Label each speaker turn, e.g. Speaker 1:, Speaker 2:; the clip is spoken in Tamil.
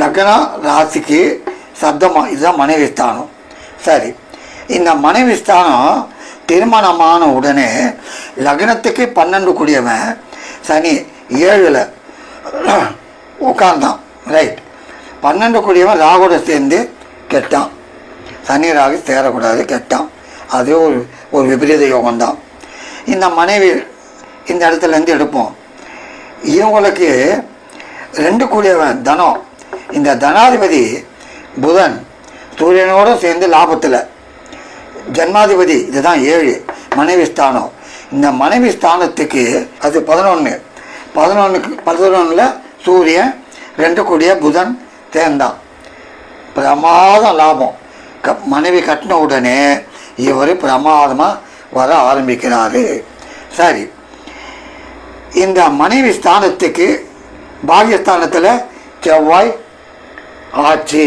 Speaker 1: லக்னம் ராசிக்கு சப்தமாக இதுதான் மனைவி ஸ்தானம். சரி இந்த மனைவி ஸ்தானம் திருமணமான உடனே லக்னத்துக்கு பன்னெண்டு கூடியவன் சனி ஏழில் உட்கார்ந்தான். ரைட் பன்னெண்டு கூடியவன் ராகுட சேர்ந்து கெட்டான். சனி ராகு சேரக்கூடாது கெட்டான். அது ஒரு ஒரு விபரீத யோகம்தான். இந்த மனைவி இந்த இடத்துல இருந்து எடுப்போம். இவங்களுக்கு ரெண்டு கூடியவன் தனம். இந்த தனாதிபதி புதன் சூரியனோடு சேர்ந்து லாபத்தில். ஜன்மாதிபதி இதுதான் ஏழு மனைவி ஸ்தானம். இந்த மனைவி ஸ்தானத்துக்கு அது பதினொன்று பதினொன்றுக்கு பதினொன்றில் சூரியன் ரெண்டு கூடிய புதன் சேர்ந்தான் பிரமாதம் லாபம். க மனைவி கட்டின உடனே இவர் பிரமாதமாக வர ஆரம்பிக்கிறாரு. சரி. இந்த மனைவி ஸ்தானத்துக்கு பாகியஸ்தானத்தில் செவ்வாய் ஆட்சி